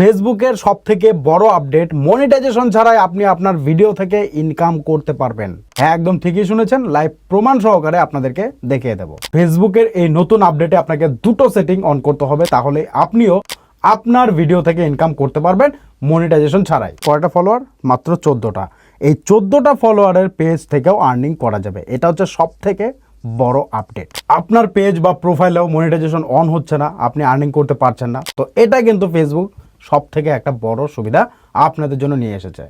ফেসবুকের সব থেকে বড় আপডেট মনিটাইজেশন ছাড়াই আপনি আপনার ভিডিও থেকে ইনকাম করতে পারবেন। হ্যাঁ একদম ঠিকই শুনেছেন লাইভ প্রমাণ সহকারে আপনাদেরকে দেখিয়ে দেব। ফেসবুকের এই নতুন আপডেটে আপনাকে দুটো সেটিং অন করতে হবে, তাহলে আপনিও আপনার ভিডিও থেকে ইনকাম করতে পারবেন মনিটাইজেশন ছাড়াই। কয়টা ফলোয়ার মাত্র চোদ্দোটা। এই চোদ্দোটা ফলোয়ারের পেজ থেকেও আর্নিং করা যাবে। এটা হচ্ছে সব থেকে বড় আপডেট আপনার পেজ বা প্রোফাইলেও মনিটাইজেশন অন হচ্ছে না, আপনি আর্নিং করতে পারছেন না। তো এটা কিন্তু ফেসবুক সব থেকে একটা বড় সুবিধা আপনাদের জন্য নিয়ে এসেছে।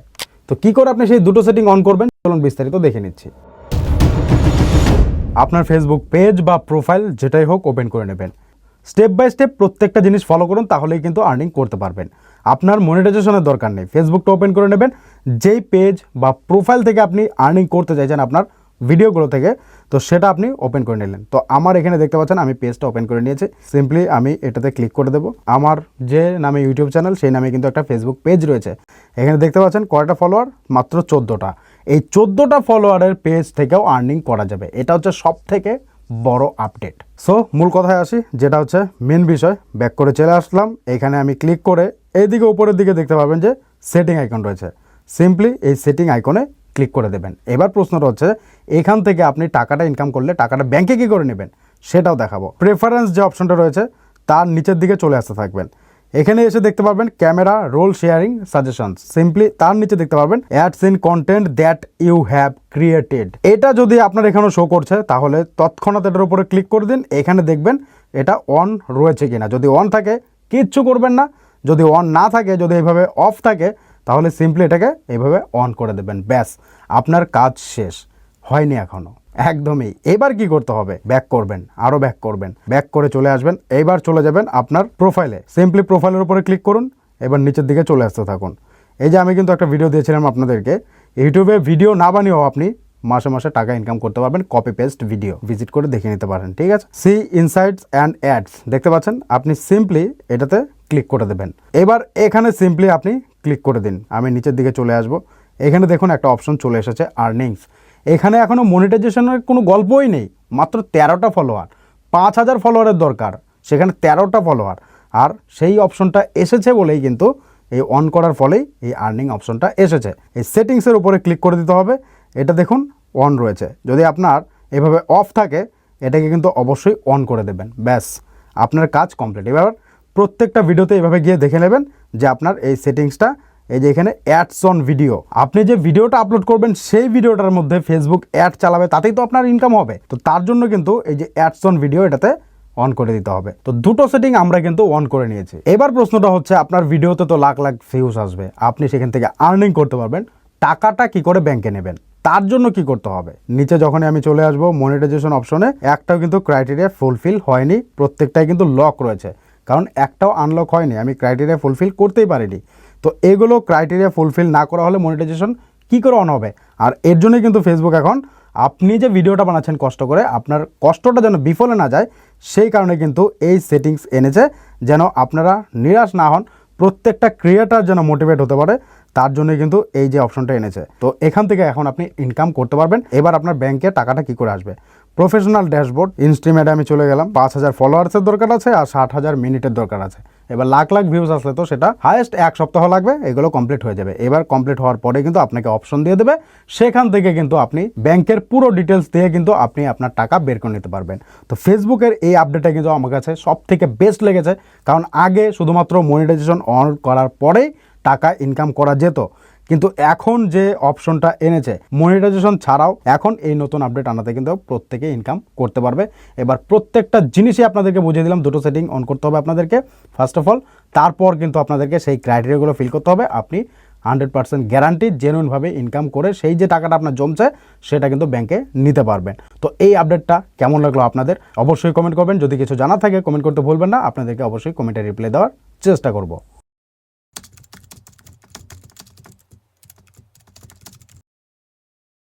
তো কি করে আপনি সেই দুটো সেটিং অন করবেন? চলুন বিস্তারিত দেখে নিচ্ছি। আপনার ফেসবুক পেজ বা প্রোফাইল যেটাই হোক ওপেন করে নেবেন। স্টেপ বাই স্টেপ প্রত্যেকটা জিনিস ফলো করুন, তাহলেই কিন্তু আর্নিং করতে পারবেন। আপনার মনিটাইজেশনের দরকার নেই। ফেসবুকটা ওপেন করে নেবেন। যেই পেজ বা প্রোফাইল থেকে আপনি আর্নিং করতে চাইছেন আপনার ভিডিওগুলো থেকে, তো সেটা আপনি ওপেন করে নিলেন। তো আমার এখানে দেখতে পাচ্ছেন, আমি পেজটা ওপেন করে নিয়েছি। সিম্পলি আমি এটাতে ক্লিক করে দেবো। আমার যে নামে ইউটিউব চ্যানেল সেই নামে কিন্তু একটা ফেসবুক পেজ রয়েছে। এখানে দেখতে পাচ্ছেন, কয়টা ফলোয়ার মাত্র চোদ্দোটা। এই চোদ্দোটা ফলোয়ারের পেজ থেকেও আর্নিং করা যাবে। এটা হচ্ছে সব থেকে বড় আপডেট সো মূল কথায় আসি, যেটা হচ্ছে মেন বিষয়। ব্যাক করে চলে আসলাম। এখানে আমি ক্লিক করে এইদিকে উপরের দিকে দেখতে পাবেন যে সেটিং আইকন রয়েছে। সিম্পলি এই সেটিং আইকনে ক্লিক করে দেবেন। এবার প্রশ্নটা হচ্ছে, এখান থেকে আপনি টাকাটা ইনকাম করলে টাকাটা ব্যাংকে কী করে নেবেন? সেটাও দেখাবো। প্রেফারেন্স যে অপশনটা রয়েছে, তার নিচের দিকে চলে আসতে থাকবেন। এখানে এসে দেখতে পারবেন camera roll sharing suggestion simply তার নিচে দেখতে পারবেন ads in content that you have created এটা যদি আপনার এখানে শো করছে, তাহলে তৎক্ষণাৎ এটার উপরে ক্লিক করে দিন। এখানে দেখবেন, এটা অন রয়েছে কিনা। যদি অন থাকে, কিচ্ছু করবেন না। যদি অন না থাকে, যদি এইভাবে অফ থাকে তাহলে সিম্পলি এটাকে এইভাবে অন করে দেবেন। ব্যাস, আপনার কাজ শেষ। হয়নি এখনও। একদমই। এবার কি করতে হবে? ব্যাক করবেন আরও ব্যাক করবেন। ব্যাক করে চলে আসবেন। এইবার চলে যাবেন আপনার প্রোফাইলে সিম্পলি প্রোফাইলের উপরে ক্লিক করুন, এবার নিচের দিকে চলে আসতে থাকুন। এই যে আমি কিন্তু একটা ভিডিও দিয়েছিলাম আপনাদেরকে ইউটিউবে ভিডিও না বানিয়েও আপনি মাসে মাসে টাকা ইনকাম করতে পারবেন কপি পেস্ট ভিডিও ভিজিট করে দেখে নিতে পারেন, ঠিক আছে? সি ইনসাইটস অ্যান্ড অ্যাডস দেখতে পাচ্ছেন? আপনি সিম্পলি এটাতে ক্লিক করে দেবেন। এবার এখানে সিম্পলি আপনি ক্লিক করে দিন। আমি নিচের দিকে চলে আসব। এখানে দেখুন একটা অপশন চলে এসেছে আর্নিংস এখানে এখনও মনিটাইজেশনের কোনো গল্পই নেই, মাত্র তেরোটা ফলোয়ার পাঁচ হাজার ফলোয়ারের দরকার, সেখানে তেরোটা ফলোয়ার আর সেই অপশনটা এসেছে বলেই কিন্তু এই অন করার ফলেই এই আর্নিং অপশনটা এসেছে। এই সেটিংসের উপরে ক্লিক করে দিতে হবে। এটা দেখুন অন রয়েছে। যদি আপনার এভাবে অফ থাকে, এটাকে কিন্তু অবশ্যই অন করে দেবেন। ব্যাস, আপনার কাজ কমপ্লিট এবার প্রত্যেকটা ভিডিওতে এভাবে গিয়ে দেখে নেবেন। যে আপনার এই সেটিংসটা, এই যে এখানে অ্যাডস অন ভিডিও আপনি যে ভিডিওটা আপলোড করবেন, সেই ভিডিওটার মধ্যে ফেসবুক অ্যাড চালাবে, তাতেই তো আপনার ইনকাম হবে। তো তার জন্য কিন্তু এই যে অ্যাডস অন ভিডিও এটাতে অন করে দিতে হবে। তো দুটো সেটিং আমরা কিন্তু অন করে নিয়েছি। এবার প্রশ্নটা হচ্ছে, আপনার ভিডিওতে তো লাখ লাখ ভিউজ আসবে। আপনি সেখান থেকে আর্নিং করতে পারবেন। টাকাটা কি করে ব্যাংকে নেবেন? তার জন্য কি করতে হবে? নিচে যখনই আমি চলে আসব মনিটাইজেশন অপশনে একটাও কিন্তু ক্রাইটেরিয়া ফুলফিল হয়নি। প্রত্যেকটাই কিন্তু লক রয়েছে। কারণ একটাও আনলক হয়নি, আমি ক্রাইটেরিয়া ফুলফিল করতেই পারিনি। তো এগুলো ক্রাইটেরিয়া ফুলফিল না করা হলে মনিটাইজেশন কী করে অন হবে? আর এর জন্যই কিন্তু ফেসবুক এখন, আপনি যে ভিডিওটা বানাচ্ছেন কষ্ট করে, আপনার কষ্টটা যেন বিফলে না যায়, সেই কারণে কিন্তু এই সেটিংস এনেছে, যেন আপনারা নিরাশ না হন, প্রত্যেকটা ক্রিয়েটার যেন মোটিভেট হতে পারে তার জন্য কিন্তু এই যে অপশনটা এনেছে। তো এখান থেকে এখন আপনি ইনকাম করতে পারবেন। এবার আপনার ব্যাংকে টাকাটা কি করে আসবে? প্রফেশনাল ড্যাশবোর্ড ইনস্ট্রিমেটে আমি চলে গেলাম। পাঁচ হাজার ফলোয়ার্সের দরকার আছে আর ষাট হাজার মিনিটের দরকার আছে। এবার লাখ লাখ ভিউজ আসলে তো সেটা হায়েস্ট এক সপ্তাহ লাগবে, এগুলো কমপ্লিট হয়ে যাবে। এবার কমপ্লিট হওয়ার পরে কিন্তু আপনাকে অপশন দিয়ে দেবে। সেখান থেকে কিন্তু আপনি ব্যাংকের পুরো ডিটেলস দিয়ে কিন্তু আপনি আপনার টাকা বের করে নিতে পারবেন। তো ফেসবুকের এই আপডেটটা কিন্তু আমার কাছে সব থেকে বেস্ট লেগেছে। কারণ আগে শুধুমাত্র মনিটাইজেশন অন করার পরেই টাকা ইনকাম করা যেত। কিন্তু এখন যে অপশনটা এনেছে মনিটাইজেশন ছাড়াও এখন এই নতুন আপডেট আনাতে কিন্তু প্রত্যেকে ইনকাম করতে পারবে। এবার প্রত্যেকটা জিনিসই আপনাদেরকে বুঝিয়ে দিলাম, দুটো সেটিং অন করতে হবে আপনাদেরকে। ফার্স্ট অফ অল তারপর কিন্তু আপনাদেরকে সেই ক্রাইটেরিয়াগুলো ফিল করতে হবে। আপনি হান্ড্রেড পার্সেন্ট গ্যারান্টি জেনুইনভাবে ইনকাম করে সেই যে টাকাটা আপনার জমছে, সেটা কিন্তু ব্যাংকে নিতে পারবেন। তো এই আপডেটটা কেমন লাগল আপনাদের? অবশ্যই কমেন্ট করবেন। যদি কিছু জানা থাকে কমেন্ট করতে ভুলবেন না। আপনাদেরকে অবশ্যই কমেন্টে রিপ্লাই দেওয়ার চেষ্টা করব।